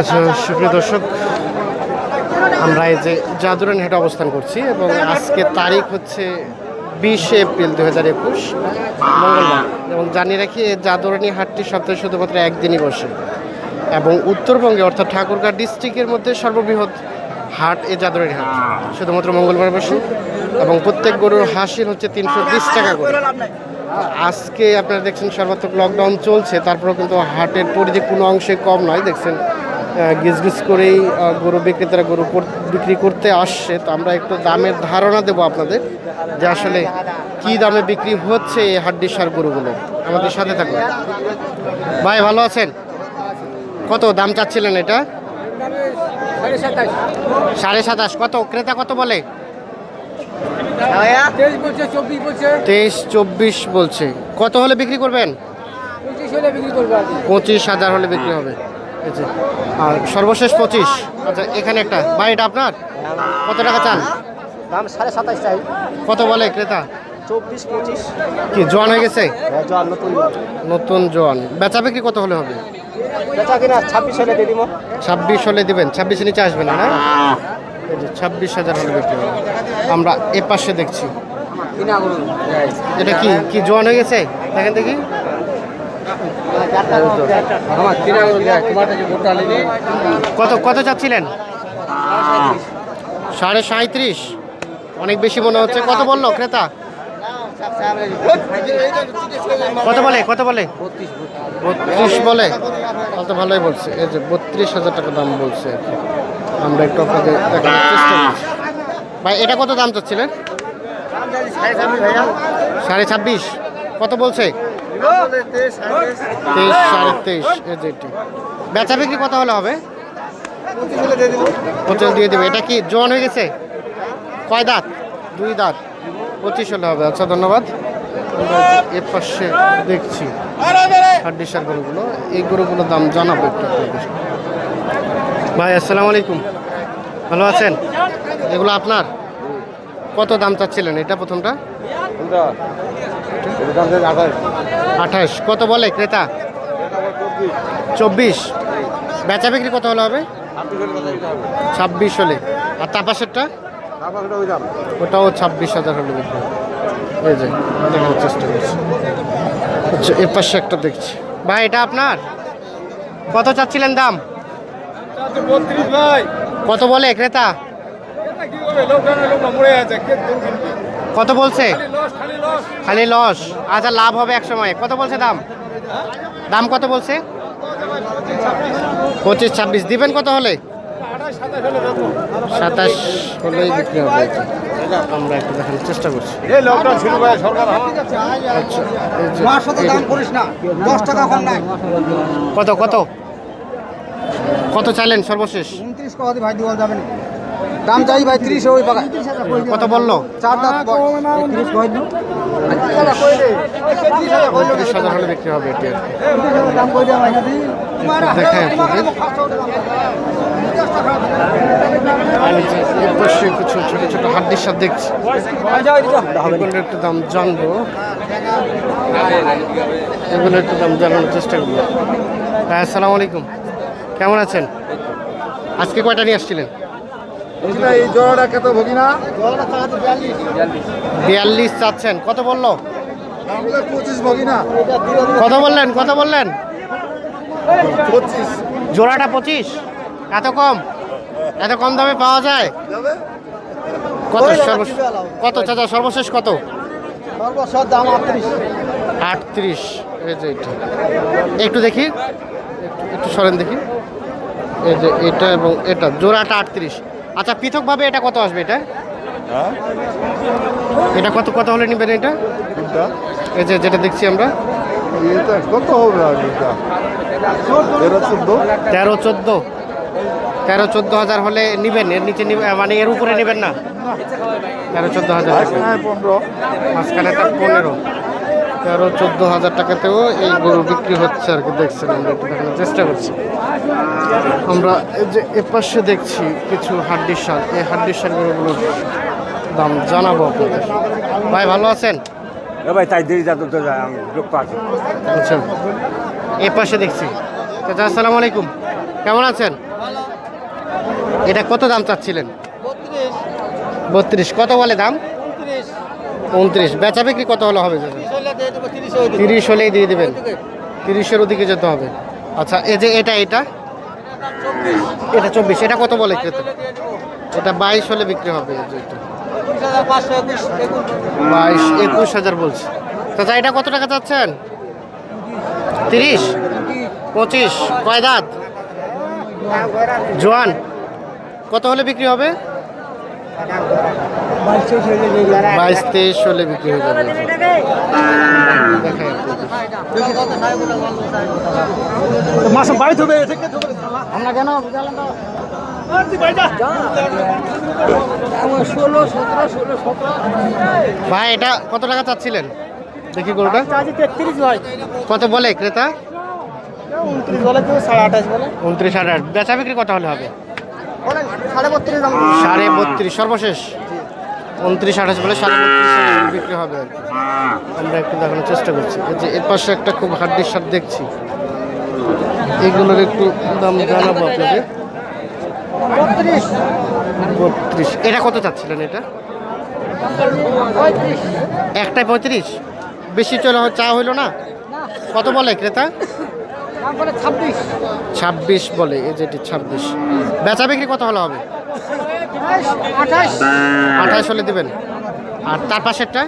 আচ্ছা সুপ্রিয় দর্শক, আমরা এই যে জাদুরানি হাটে অবস্থান করছি এবং আজকে তারিখ হচ্ছে বিশে এপ্রিল দু হাজার একুশ। মঙ্গলবার। এবং জানিয়ে রাখি জাদুরানি হাটটি সপ্তাহে শুধুমাত্র একদিনই বসে। এবং উত্তরবঙ্গে, অর্থাৎ ঠাকুরগাঁ ডিস্ট্রিক্টের মধ্যে সর্ববৃহৎ হাট এই জাদুরানি হাট। শুধুমাত্র মঙ্গলবার বসে। এবং প্রত্যেক গরুর হাসিল হচ্ছে তিনশো বিশ টাকা করে। আজকে আপনারা দেখছেন সর্বাত্মক লকডাউন চলছে, তারপরেও কিন্তু হাটের পরিধি কোনো অংশে কম নয়। দেখছেন গিজ গিজ করেই গরু বিক্রেতারা গরু বিক্রি করতে আসছে। তো আমরা একটু দামের ধারণা দেবো আপনাদের, যে আসলে কি দামে বিক্রি হচ্ছে এই হাড্ডি সার গরুগুলো। আমাদের সাথে থাকুন। ভাই, ভালো আছেন? কত দাম চাচ্ছিলেন এটা? সাড়ে সাতাশ। কত? ক্রেতা কত বলে? তেইশ চব্বিশ বলছে। কত হলে বিক্রি করবেন? পঁচিশ হাজার হলে বিক্রি হবে। এই যে। আর সর্বশেষ পঁচিশ। আচ্ছা এখানে একটা। এটা আপনার? কত টাকা চান দাম সাড়ে সাতাশ চাই। কত বলে ক্রেতা? চব্বিশ পঁচিশ। কি জোয়ান হয়ে গেছে? নতুন নতুন জোয়ান। বেচা বিক্রি কত হলে হবে? ছাব্বিশ হলে দিয়ে দিব। ছাব্বিশ হলে দিবেন। ছাব্বিশ নিচে আসবে না না? এই যে ছাব্বিশ হাজার হলে বিক্রি হবে। আমরা এ পাশে দেখছি। এটা কি? কি জোয়ান হয়ে গেছে? দেখেন দেখি। কত কত চাচ্ছিলেন? সাড়ে সাঁত্রিশ অনেক বেশি মনে হচ্ছে। কত বলল ক্রেতা? কত বলে? কত বলে? বত্রিশ বলে। তাহলে তো ভালোই বলছে। এই যে বত্রিশ হাজার টাকা দাম বলছে আর। আমরা একটু আপনাদের দেখানোর চেষ্টা করছি। ভাই এটা কত দাম চাচ্ছিলেন? সাড়ে ছাব্বিশ। কত বলছে? তেইশ সাড়ে তেইশ এটি। বেচা বিক্রি কত হলে হবে? পঁচিশ দিয়ে দেবে। এটা কি জোয়ান হয়ে গেছে? কয় দাঁত? দুই দাঁত। পঁচিশ হলে হবে। আচ্ছা ধন্যবাদ। এর পাশে দেখছি হাড্ডি সার গরুগুলো। এই গরুগুলোর দাম জানাব একটু আপনাদের। ভাই, আসসালামু আলাইকুম। ভালো আছেন? এগুলো আপনার? কত দাম চাচ্ছিলেন এটা প্রথমটা? আঠাশ। কত বলে ক্রেতা? চব্বিশ। বেচা বিক্রি কত হলে হবে? ছাব্বিশ হলে। আর তাপাসেরটা ওটাও ছাব্বিশ হাজার হলে বিক্রি এই যে, দেখানোর চেষ্টা করছি। আচ্ছা এর পাশে একটা দেখছি। ভাই, এটা আপনার? কত চাচ্ছিলেন দাম? কত বলে ক্রেতা? কি করবে লোকজনের লোক মরে আছে কে গরু কিনবে কত বলছে? খালি লস খালি লস। আচ্ছা লাভ হবে এক সময় কত বলছে দাম? দাম কত বলছে? পঁচিশ ছাব্বিশ। দিবেন কত হলে? সাতাশ হলেই বিক্রি হবে। আমরা একটু দেখানোর চেষ্টা করছি। এই লকডাউন শুরু করে সরকার আচ্ছা এই যে মার সাথে দাম করিস না। দশ টাকা কম নাই। কত কত? কত চাইলেন সর্বশেষ? উনত্রিশ কথা ভাই দেওয়া যাবে না। দাম চাই ভাই ত্রিশ ওই কত বলল? চার দাম ত্রিশ কয় হাজার হলে বিক্রি হবে এটি যে কিছু ছোট ছোট হাড্ডির সাথে দেখছি। একটু দাম জানব। এগুলোর একটু দাম জানানোর চেষ্টা করব। হ্যাঁ আসসালামু আলাইকুম। কেমন আছেন? আজকে কয়টা নিয়ে আসছিলেন? এই জোড়াটা কত ভোগি না বিয়াল্লিশ। চাচ্ছেন কত বলল? পঁচিশ ভোগি না কত বললেন কত বললেন? পঁচিশ। জোড়াটা পঁচিশ? এত কম? এত কম দামে পাওয়া যায়? কত সর্বশেষ কত চাচা সর্বশেষ কত? দাম আটত্রিশ। আটত্রিশ। একটু দেখি। একটু একটু সরেন দেখি। এই যে এটা এবং এটা জোড়াটা আটত্রিশ। আচ্ছা পৃথকভাবে এটা কত আসবে এটা? এটা কত কত হলে নেবেন এটা? এই যে যেটা দেখছি আমরা। কত হবে তেরো চোদ্দ? তেরো চোদ্দ। তেরো হাজার হলে নিবেন। এর নিচে মানে এর উপরে নেবেন না? তেরো চোদ্দ হাজার। পনেরো। মাঝখানে একটা পনেরো। তেরো চোদ্দ হাজার টাকাতেও এই গরু বিক্রি হচ্ছে আর কি দেখছেন আমরা একটু দেখানোর চেষ্টা করছি। আমরা এই যে এপাশে দেখছি কিছু হাড্ডির সার এই হাড্ডির সার গরুগুলোর দাম জানাব আপনাদের। ভাই ভালো আছেন? এ ভাই তাই দেরি যাতে তো যায় আমি পাচ্ছি আচ্ছা এ পাশে দেখছি। চাচা আসসালামু আলাইকুম। কেমন আছেন? এটা কত দাম চাচ্ছিলেন? বত্রিশ। কত বলে দাম? উনত্রিশ। বেচা বিক্রি কত হলে হবে চাচা? তিরিশ হলেই দিয়ে দেবেন। তিরিশের ওদিকে যেতে হবে। আচ্ছা এই যে এটা এটা? এটা চব্বিশ। এটা কত বলে ক্রেতা? এটা বাইশ হলে বিক্রি হবে। বাইশ একুশ হাজার বলছে। চাচা এটা কত টাকা চাচ্ছেন? তিরিশ? পঁচিশ? কয় দাঁত? জোয়ান। কত হলে বিক্রি হবে? বাইশ তেইশ হলে বিক্রি হয়ে যাবে। মাসে বাড়ি হবে আমরা ভাই, এটা কত টাকা চাচ্ছিলেন? দেখি গরুটা। কত বলে ক্রেতা? উনত্রিশ সাড়ে হাজার বেচা বিক্রি কত হলে হবে? সাড়ে বত্রিশ। সর্বশেষ। উনত্রিশ আঠাশ বলে সাড়ে বত্রিশ বিক্রি হবে আর কি। আমরা একটু দেখানোর চেষ্টা করছি। এই যে এর পাশে একটা খুব হাড্ডির সার দেখছি। এগুলোর একটু দাম জানাব আপনাদের। বত্রিশ। এটা কত চাচ্ছিলেন এটা? পঁয়ত্রিশ একটাই পঁয়ত্রিশ? বেশি চলে হয়- চা হইল না? কত বলে ক্রেতা? ছাব্বিশ। ছাব্বিশ বলে এই যেটি ছাব্বিশ। বেচা বিক্রি কত হলে হবে? আঠাশ হলে দিবেন। আর তার পাশেরটা?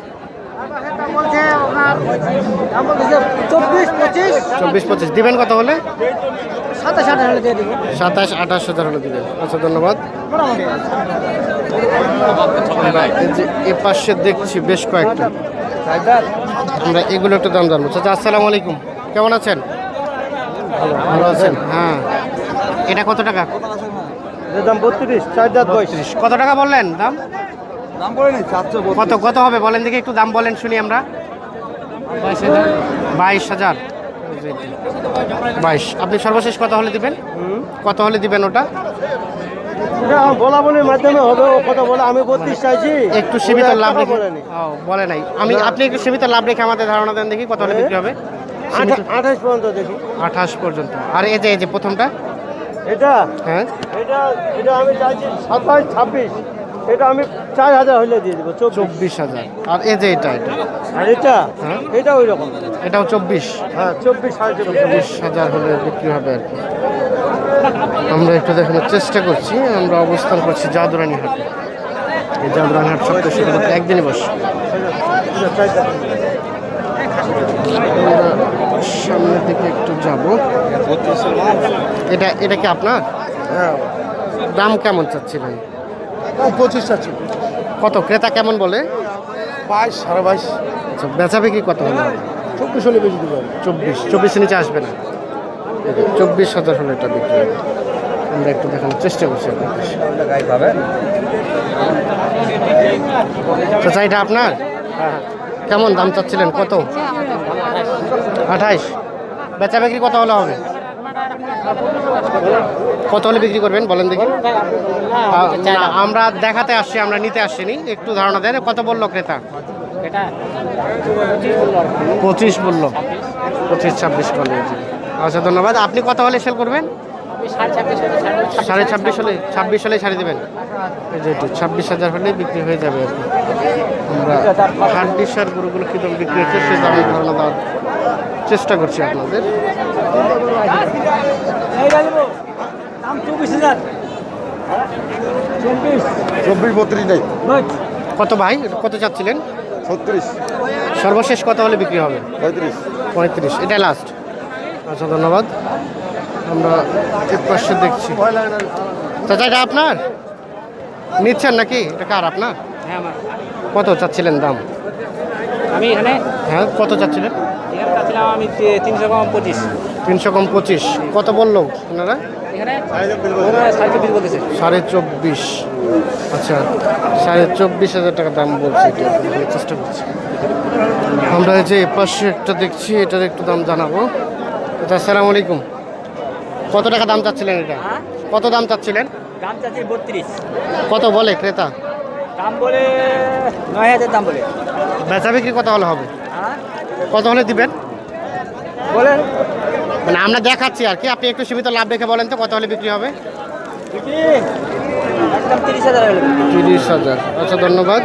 চব্বিশ পঁচিশ। দিবেন কত হলে? সাতাশ আঠাশ হাজার হলে দিবেন। আচ্ছা ধন্যবাদ। এ পাশে দেখছি বেশ কয়েকটা। আমরা এগুলো একটু দাম জানব। চাচা আসসালামু আলাইকুম। কেমন আছেন? ভালো আছেন। হ্যাঁ। এটা কত টাকা? দাম বত্রিশ চার দাঁত বত্রিশ। কত টাকা বললেন? দাম? দাম চারশো কত কত হবে? বলেন দেখি একটু দাম বলেন শুনি আমরা। বাইশ হাজার। বাইশ আপনি সর্বশেষ কত হলে দিবেন? কত হলে দিবেন ওটা? এটা বলা বলির মাধ্যমে হবে ও কথা বলে আমি বত্রিশ চাইছি। একটু সীমিত লাভ একটা রেখে ও, বলে নাই। আমি আপনি একটু সীমিত লাভ রেখে আমাদের ধারণা দেন দেখি কত হলে বিক্রি হবে। আঠাশ পর্যন্ত দেখি। আঠাশ পর্যন্ত। আর এই যে এই যে প্রথমটা? এটা হ্যাঁ এটা এটা আমি চাইছি সাতাশ ছাব্বিশ এটা আমি চার হাজার হলে দিয়ে দেবো চব্বিশ হাজার আর এই যে এটা এটা আর এটা হ্যাঁ। এটা ওই রকম এটাও চব্বিশ হ্যাঁ চব্বিশ চব্বিশ চব্বিশ হাজার হলে বিক্রি হবে আর কি আমরা একটু দেখানোর চেষ্টা করছি আমরা অবস্থান করছি জাদুরানি হাটে এই জাদুরানি হাট সপ্তাহে শুধুমাত্র একদিনই বসে এটা চার দাঁত। আমরা সামনের দিকে একটু যাব। এটা এটা কি আপনার? হ্যাঁ। দাম কেমন চাচ্ছিলেন? পঁচিশ চাচ্ছি। কত? ক্রেতা কেমন বলে? বাইশ সাড়ে বাইশ। আচ্ছা বেচা বিক্রি কত হলে? চব্বিশ হলে বেশি দেবো চব্বিশ। চব্বিশের নিচে আসবে না? চব্বিশ হাজার হলে এটা বিক্রি হবে। আমরা একটু দেখানোর চেষ্টা করছি আপনাদের চাচা এটা আপনার? কেমন দাম চাচ্ছিলেন? কত? আঠাইশ। বেচা বিক্রি কত হলে হবে? কত হলে বিক্রি করবেন? বলেন দেখি। আমরা দেখাতে আসছি, আমরা নিতে আসছিনি একটু ধারণা দেন, কত বলল ক্রেতা? পঁচিশ বলল। পঁচিশ ছাব্বিশ বলল আচ্ছা ধন্যবাদ। আপনি কত হলে সেল করবেন? সাড়ে ছাব্বিশ হলে ছাব্বিশ হলে ছাড়ি দেবেন। ছাব্বিশ হাজার হলে বিক্রি হয়ে যাবে আর কি। আমরা হাড্ডি সার গরুগুলো কী দাম বিক্রি হচ্ছে সে দামে ধারণা দেওয়ার চেষ্টা করছি আপনাদের। চব্বিশ বত্রিশ নেই। কত ভাই? কত চাচ্ছিলেন? ছত্রিশ। সর্বশেষ কত হলে বিক্রি হবে? পঁয়ত্রিশ। পঁয়ত্রিশ। এটা লাস্ট আচ্ছা ধন্যবাদ। আমরা এর পাশে দেখছি। চাচা এটা আপনার? নিচ্ছেন নাকি? এটা কার আপনার? কত চাচ্ছিলেন দাম? আমি এখানে? হ্যাঁ কত চাচ্ছিলেন? এখানে চাচ্ছিলাম আমি তিনশো কম পঁচিশ। তিনশো কম পঁচিশ। কত বলল আপনারা সাড়ে চব্বিশ আচ্ছা সাড়ে চব্বিশ হাজার টাকা দাম বলছি চেষ্টা করছি। আমরা এই যে এ পাশে একটা দেখছি এটার একটু দাম জানাব। আচ্ছা আসসালামু আলাইকুম। কত টাকা দাম চাচ্ছিলেন এটা? কত দাম চাচ্ছিলেন? দাম চাচ্ছি বত্রিশ। কত বলে ক্রেতা? দাম বলে নয় হাজার দাম বলে বেচা বিক্রি কত হলে হবে? কত হলে দিবেন? বলেন। মানে আমরা দেখাচ্ছি আর কি আপনি একটু সীমিত লাভ রেখে বলেন তো কত হলে বিক্রি হবে? তিরিশ হাজার তিরিশ হাজার। আচ্ছা ধন্যবাদ।